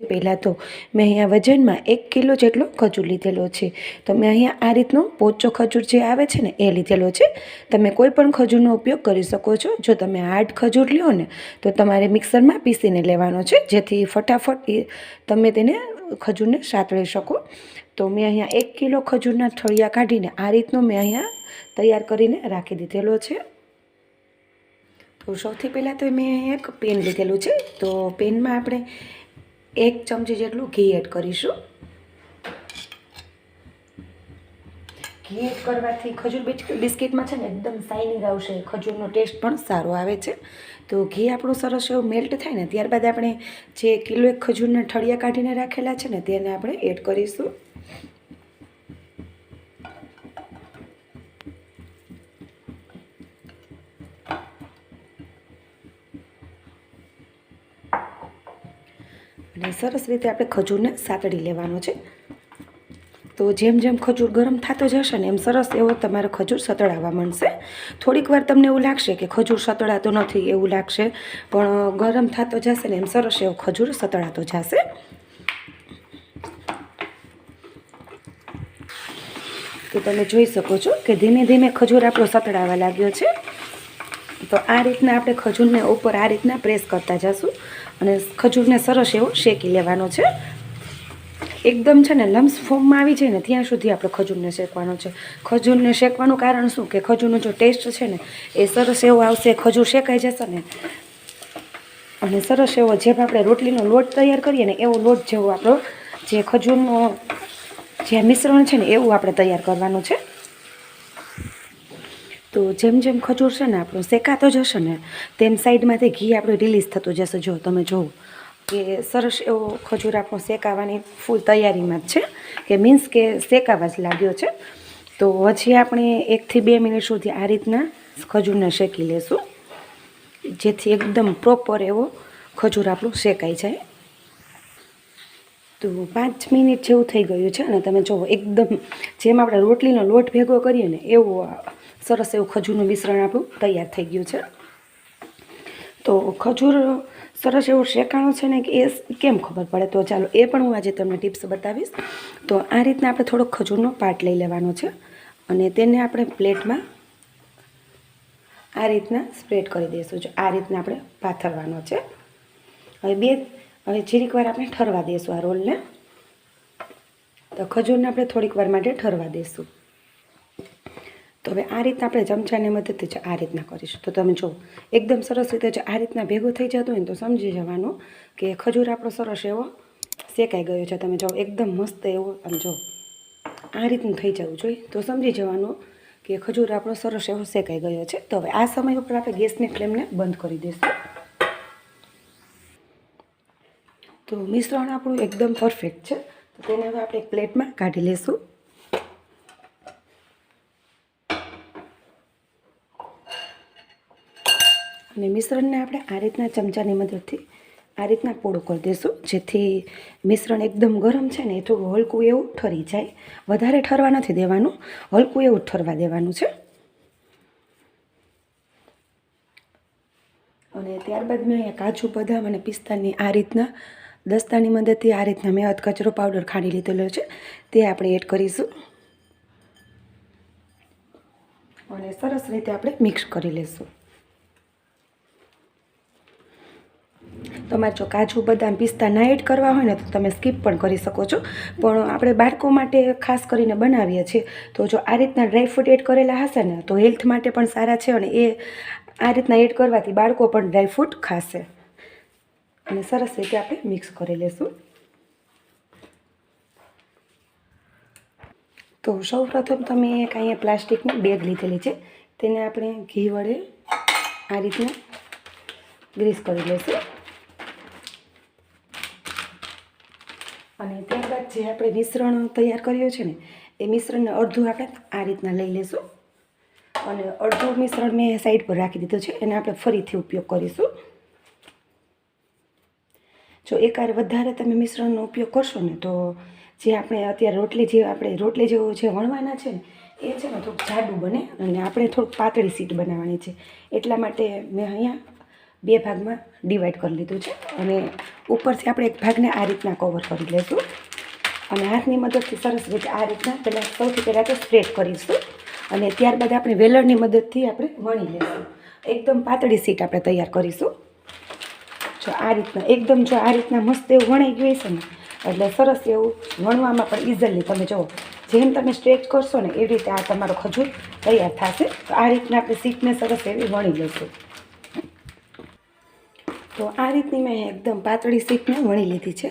પહેલાં તો મેં અહીંયા વજનમાં એક કિલો જેટલો ખજૂર લીધેલો છે. તો મેં અહીંયા આ રીતનો પોચો ખજૂર જે આવે છે ને, એ લીધેલો છે. તમે કોઈ પણ ખજૂરનો ઉપયોગ કરી શકો છો. જો તમે હાર્ડ ખજૂર લ્યો ને, તો તમારે મિક્સરમાં પીસીને લેવાનો છે. જેથી ફટાફટ તમે તેને ખજૂરને સાતળી શકો. તો મેં અહીંયા એક કિલો ખજૂરના ઠળિયા કાઢીને આ રીતનો મેં અહીંયા તૈયાર કરીને રાખી દીધેલો છે. તો સૌથી પહેલાં તો મેં એક પેન લીધેલું છે. તો પેનમાં આપણે એક ચમચી જેટલું ઘી એડ કરીશું. ઘી એડ કરવાથી ખજૂર બિસ્કિટ બિસ્કિટમાં છે ને એકદમ શાઇનિંગ આવશે. ખજૂરનો ટેસ્ટ પણ સારો આવે છે. તો ઘી આપણું સરસ એવું મેલ્ટ થાય ને, ત્યારબાદ આપણે જે કિલો એક ખજૂરના ઠળિયા કાઢીને રાખેલા છે ને, તેને આપણે એડ કરીશું અને સરસ રીતે આપણે ખજૂરને સાતડી લેવાનો છે. તો જેમ જેમ ખજૂર ગરમ થતો જશે ને એમ સરસ એવો તમારો ખજૂર સતળાવા માંડશે. થોડીક વાર તમને એવું લાગશે કે ખજૂર સતળાતો નથી એવું લાગશે, પણ ગરમ થતો જશે ને એમ સરસ એવો ખજૂર સતળાતો જશે. તો તમે જોઈ શકો છો કે ધીમે ધીમે ખજૂર આપણો સતળાવા લાગ્યો છે. તો આ રીતના આપણે ખજૂરને ઉપર આ રીતના પ્રેસ કરતા જશું. અને ખજૂરને સરસ એવો શેકી લેવાનો છે. એકદમ છે ને લમ્સ ફોર્મમાં આવી જાય ને ત્યાં સુધી આપણે ખજૂરને શેકવાનો છે. ખજૂરને શેકવાનું કારણ શું? કે ખજૂરનો જો ટેસ્ટ છે ને, એ સરસ એવો આવશે, ખજૂર શેકાઈ જશે ને. અને સરસ એવો જેમ આપણે રોટલીનો લોટ તૈયાર કરીએ ને, એવો લોટ જેવો આપણો જે ખજૂરનો જે મિશ્રણ છે ને, એવું આપણે તૈયાર કરવાનું છે. તો જેમ જેમ ખજૂર છે ને આપણું શેકાતો જશે ને, તેમ સાઈડમાંથી ઘી આપણું રિલીઝ થતું જશે. જો તમે જુઓ કે સરસ એવો ખજૂર આપણો શેકાવાની ફૂલ તૈયારીમાં જ છે, કે મીન્સ કે શેકાવા જ લાગ્યો છે. તો હજી આપણે એકથી બે મિનિટ સુધી આ રીતના ખજૂરને શેકી લેશું, જેથી એકદમ પ્રોપર એવો ખજૂર આપણું શેકાઈ જાય. તો પાંચ મિનિટ જેવું થઈ ગયું છે અને તમે જુઓ એકદમ જેમ આપણે રોટલીનો લોટ ભેગો કરીએ ને એવું સરસ એવું ખજૂરનું મિશ્રણ આપણું તૈયાર થઈ ગયું છે. તો ખજૂર સરસ એવું શેકાણું છે ને કે એ કેમ ખબર પડે? તો ચાલો, એ પણ હું આજે તમને ટિપ્સ બતાવીશ. તો આ રીતના આપણે થોડોક ખજૂરનો પાટ લઈ લેવાનો છે અને તેને આપણે પ્લેટમાં આ રીતના સ્પ્રેડ કરી દઈશું. જો આ રીતના આપણે પાથરવાનો છે. હવે બે હવે જીરીક વાર આપણે ઠરવા દઈશું આ રોલને. તો ખજૂરને આપણે થોડીક વાર માટે ઠરવા દઈશું તો હવે આ રીતના આપણે ચમચાની મદદથી જ આ રીતના કરીશું. તો તમે જુઓ, એકદમ સરસ રીતે જો આ રીતના ભેગું થઈ જતું હોય ને તો સમજી જવાનું કે ખજૂર આપણો સરસ એવો શેકાઈ ગયો છે. તમે જો એકદમ મસ્ત એવો, આમ જો આ રીતનું થઈ જવું જોઈએ. તો સમજી જવાનું કે ખજૂર આપણો સરસ એવો શેકાઈ ગયો છે. તો હવે આ સમય ઉપર આપણે ગેસની ફ્લેમને બંધ કરી દઈશું. તો મિશ્રણ આપણું એકદમ પરફેક્ટ છે. તો તેને હવે આપણે એક પ્લેટમાં કાઢી લઈશું અને મિશ્રણને આપણે આ રીતના ચમચાની મદદથી આ રીતના પોળું કરી દઈશું જેથી મિશ્રણ એકદમ ગરમ છે ને એ થોડું હલકું એવું ઠરી જાય. વધારે ઠરવા નથી દેવાનું. હલકું એવું ઠરવા દેવાનું છે. અને ત્યારબાદ મેં કાજુ બદામ અને પિસ્તાની આ રીતના દસ્તાની મદદથી આ રીતના મેં અધકચરો પાવડર ખાંડી લીધેલો છે. તે આપણે એડ કરીશું. અને સરસ રીતે આપણે મિક્સ કરી લઈશું તમારે જો કાજુ, બદામ પિસ્તા ના એડ કરવા હોય ને તો તમે સ્કીપ પણ કરી શકો છો. પણ આપણે બાળકો માટે ખાસ કરીને બનાવીએ છીએ. તો જો આ રીતના ડ્રાયફ્રૂટ એડ કરેલા હશે ને તો હેલ્થ માટે પણ સારા છે અને એ આ રીતના એડ કરવાથી બાળકો પણ ડ્રાયફ્રૂટ ખાશે. અને સરસ રીતે આપણે મિક્સ કરી લઈશું તો સૌ પ્રથમ તમે એક અહીંયા પ્લાસ્ટિકની બેગ લીધેલી છે. તેને આપણે ઘી વડે આ રીતના ગ્રીસ કરી લઈશું અને ત્યારબાદ જે આપણે મિશ્રણ તૈયાર કર્યું છે ને, એ મિશ્રણને અડધું આપણે આ રીતના લઈ લઈશું અને અડધું મિશ્રણ મેં સાઈડ પર રાખી દીધું છે. એને આપણે ફરીથી ઉપયોગ કરીશું. જો એકવાર વધારે તમે મિશ્રણનો ઉપયોગ કરશો ને, તો જે આપણે અત્યારે રોટલી જે આપણે રોટલી જેવો જે વણવાના છે ને, એ છે ને થોડુંક જાડું બને અને આપણે થોડુંક પાતળી સીટ બનાવવાની છે. એટલા માટે મેં અહીંયા બે ભાગમાં ડિવાઈડ કરી લીધું છે અને ઉપરથી આપણે એક ભાગને આ રીતના કવર કરી લઈશું અને હાથની મદદથી સરસ રીતે આ રીતના પહેલાં સૌથી પહેલાં તો સ્પ્રેડ કરીશું અને ત્યારબાદ આપણે વેલણની મદદથી આપણે વણી લઈશું એકદમ પાતળી સીટ આપણે તૈયાર કરીશું. જો આ રીતના. એકદમ જો આ રીતના મસ્ત એવું વણાઈ ગયું હશે ને, એટલે સરસ એવું વણવામાં પણ ઇઝીલી તમે જુઓ, જેમ તમે સ્ટ્રેચ કરશો ને એવી રીતે આ તમારો ખજૂર તૈયાર થશે. તો આ રીતના આપણે સીટને સરસ એવી વણી લઈશું. તો આ રીતની મેં એકદમ પાતળી સીટને વણી લીધી છે.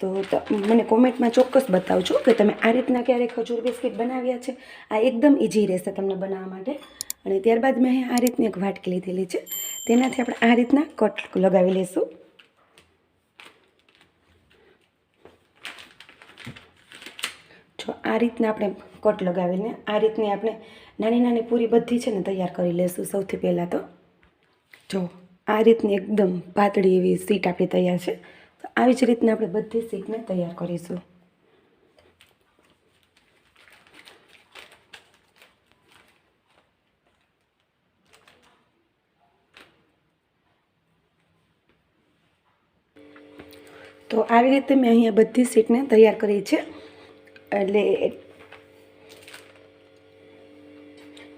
તો ત- મને કોમેન્ટમાં ચોક્કસ બતાવજો કે તમે આ રીતના ક્યારેક ખજૂર બિસ્કિટ બનાવ્યા છે. આ એકદમ ઇઝી રહેશે તમને બનાવવા માટે. અને ત્યારબાદ મેં આ રીતની એક વાટકી લીધેલી છે. તેનાથી આપણે આ રીતના કટ લગાવી લઈશું. જો આ રીતના આપણે કટ લગાવીને આ રીતની આપણે નાની નાની પૂરી બધી છે ને તૈયાર કરી લઈશું સૌથી પહેલાં તો. જો આ રીતની એકદમ પાતળી એવી સીટ આપણી તૈયાર છે. તો આવી જ રીતના આપણે બધી સીટને તૈયાર કરીશું. તો આવી રીતે મેં અહીંયા બધી સીટને તૈયાર કરી છે. એટલે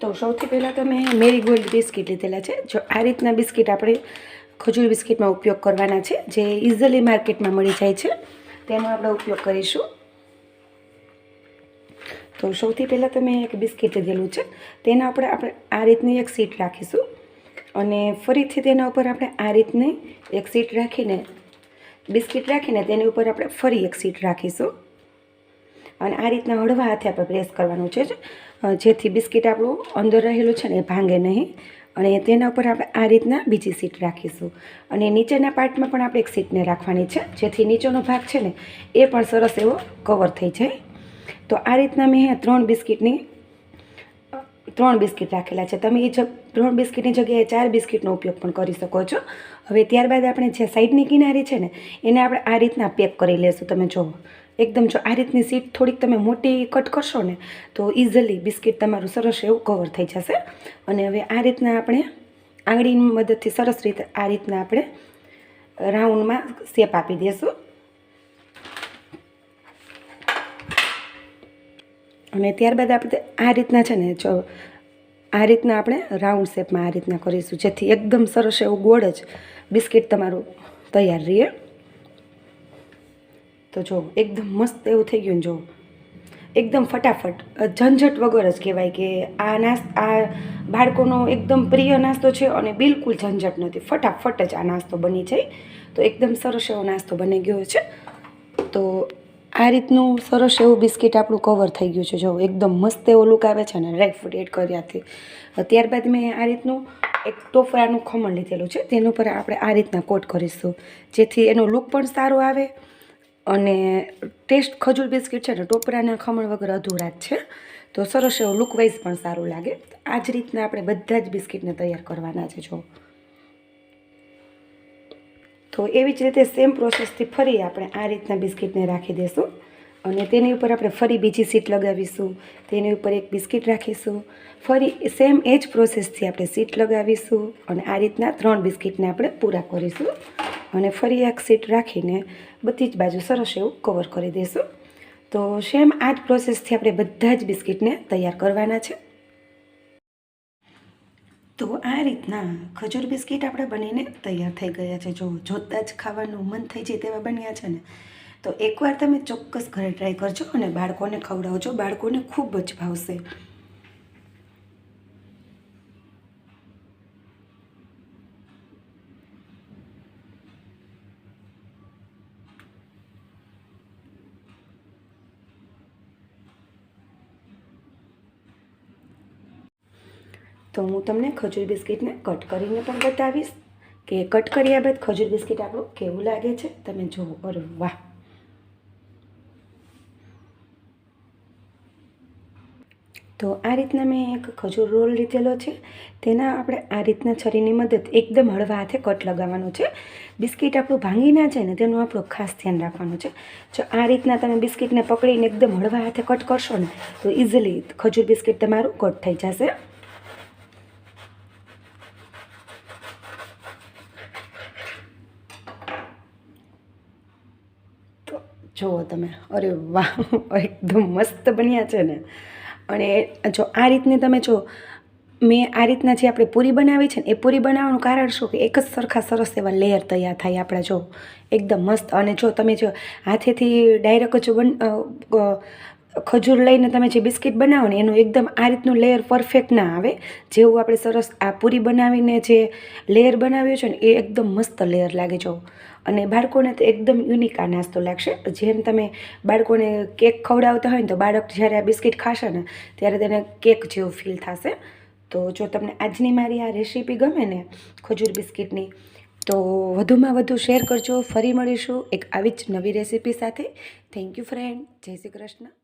તો સૌથી પહેલાં તો મેં મેરી ગોલ્ડ બિસ્કિટ લીધેલા છે. જો આ રીતના બિસ્કિટ આપણે ખજૂર બિસ્કિટમાં ઉપયોગ કરવાના છે, જે ઇઝીલી માર્કેટમાં મળી જાય છે, તેનો આપણે ઉપયોગ કરીશું. તો સૌથી પહેલાં તો મેં એક બિસ્કિટ લીધેલું છે, તેના આપણે આપણે આ રીતની એક સીટ રાખીશું. અને ફરીથી તેના ઉપર આપણે આ રીતની એક સીટ રાખીને બિસ્કિટ રાખીને તેની ઉપર આપણે ફરી એક સીટ રાખીશું. અને આ રીતના હળવા હાથે આપણે પ્રેસ કરવાનું છે જેથી બિસ્કિટ આપણું અંદર રહેલું છે ને એ ભાંગે નહીં. અને તેના ઉપર આપણે આ રીતના બીજી સીટ રાખીશું. અને નીચેના પાર્ટમાં પણ આપણે એક સીટને રાખવાની છે. જેથી નીચેનો ભાગ છે ને એ પણ સરસ એવો કવર થઈ જાય. તો આ રીતના મેં ત્રણ બિસ્કિટની ત્રણ બિસ્કિટ રાખેલા છે. તમે એ જ ત્રણ બિસ્કિટની જગ્યાએ ચાર બિસ્કિટનો ઉપયોગ પણ કરી શકો છો. હવે ત્યારબાદ આપણે જે સાઈડની કિનારી છે ને, એને આપણે આ રીતના પેક કરી લેશું. તમે જુઓ એકદમ જો આ રીતની સીટ થોડીક તમે મોટી કટ કરશો ને, તો ઇઝીલી બિસ્કિટ તમારું સરસ એવું કવર થઈ જશે. અને હવે આ રીતના આપણે આંગળીની મદદથી સરસ રીતે આ રીતના આપણે રાઉન્ડમાં શેપ આપી દઈશું અને ત્યારબાદ આપણે આ રીતના છે ને, જો આ રીતના આપણે રાઉન્ડ શેપમાં આ રીતના કરીશું, જેથી એકદમ સરસ એવું ગોળ જ બિસ્કિટ તમારું તૈયાર રહીએ તો જો, એકદમ મસ્ત એવું થઈ ગયું ને જો. એકદમ ફટાફટ, ઝંઝટ વગર જ કહેવાય કે આ નાસ્ત આ બાળકોનો એકદમ પ્રિય નાસ્તો છે અને બિલકુલ ઝંઝટ નથી, ફટાફટ જ આ નાસ્તો બની જાય. તો એકદમ સરસ એવો નાસ્તો બની ગયો છે. તો આ રીતનું સરસ એવું બિસ્કિટ આપણું કવર થઈ ગયું છે. જો, એકદમ મસ્ત એવો લુક આવે છે ને ડ્રાય ફ્રૂટ એડ કર્યાથી ત્યારબાદ મેં આ રીતનું એક ટોફરાનું ખમણ લીધેલું છે. તેના ઉપર આપણે આ રીતના કોટ કરીશું. જેથી એનો લુક પણ સારો આવે અને ટેસ્ટ ખજૂર બિસ્કિટ છે ને, ટોપરાના ખમણ વગર અધૂરા જ છે. તો સરસ એવો લુકવાઇઝ પણ સારું લાગે. આ જ રીતના આપણે બધા જ બિસ્કિટને તૈયાર કરવાના છે, જો. તો એવી જ રીતે સેમ પ્રોસેસથી ફરી આપણે આ રીતના બિસ્કિટને રાખી દઈશું અને તેની ઉપર આપણે ફરી બીજી સીટ લગાવીશું. તેની ઉપર એક બિસ્કિટ રાખીશું. ફરી સેમ એ જ પ્રોસેસથી આપણે સીટ લગાવીશું અને આ રીતના ત્રણ બિસ્કિટને આપણે પૂરા કરીશું. અને ફરી એક સીટ રાખીને બધી જ બાજુ સરસ એવું કવર કરી દઈશું તો સેમ આ જ પ્રોસેસથી આપણે બધા જ બિસ્કિટને તૈયાર કરવાના છે. તો આ રીતના ખજૂર બિસ્કિટ આપણે બનીને તૈયાર થઈ ગયા છે. જો જોતાં જ ખાવાનું મન થઈ જાય તેવા બન્યા છે ને, તો એકવાર તમે ચોક્કસ ઘરે ટ્રાય કરજો અને બાળકોને ખવડાવજો. બાળકોને ખૂબ જ ભાવશે. તો હું તમને ખજૂર બિસ્કિટને કટ કરીને પણ બતાવીશ. કે કટ કર્યા બાદ ખજૂર બિસ્કિટ આપણું કેવું લાગે છે, તમે જુઓ. અરે વાહ. તો આ રીતના મેં એક ખજૂર રોલ લીધેલો છે. તેના આપણે આ રીતના છરીની મદદ એકદમ હળવા હાથે કટ લગાવવાનો છે. બિસ્કિટ આપણું ભાંગી ના જાય ને તેનું આપણું ખાસ ધ્યાન રાખવાનું છે. જો આ રીતના તમે બિસ્કિટને પકડીને એકદમ હળવા હાથે કટ કરશો ને, તો ઇઝીલી ખજૂર બિસ્કિટ તમારું કટ થઈ જશે. જુઓ તમે. અરે વાહ, એકદમ મસ્ત બન્યા છે ને. અને જો આ રીતની તમે જો, મેં આ રીતના જે આપણે પૂરી બનાવી છે ને, એ પૂરી બનાવવાનું કારણ શું? કે એક જ સરખા સરસ એવા લેયર તૈયાર થાય આપણા જો. એકદમ મસ્ત. અને જો તમે જો હાથેથી ડાયરેક્ટ જો બન ખજૂર લઈને તમે જે બિસ્કિટ બનાવો ને, એનું એકદમ આ રીતનું લેયર પરફેક્ટ ના આવે. જેવું આપણે સરસ આ પૂરી બનાવીને જે લેયર બનાવ્યું છે ને, એ એકદમ મસ્ત લેયર લાગે જો. અને બાળકોને તો એકદમ યુનિક આ નાસ્તો લાગશે. જેમ તમે બાળકોને કેક ખવડાવતા હોય ને તો બાળક જ્યારે આ બિસ્કિટ ખાશે ને, ત્યારે તેને કેક જેવું ફીલ થશે. તો જો તમને આજની મારી આ રેસીપી ગમે ને, ખજૂર બિસ્કિટની, તો વધુમાં વધુ શેર કરજો. ફરી મળીશું એક આવી જ નવી રેસીપી સાથે. થેન્ક યુ ફ્રેન્ડ જય શ્રી કૃષ્ણ.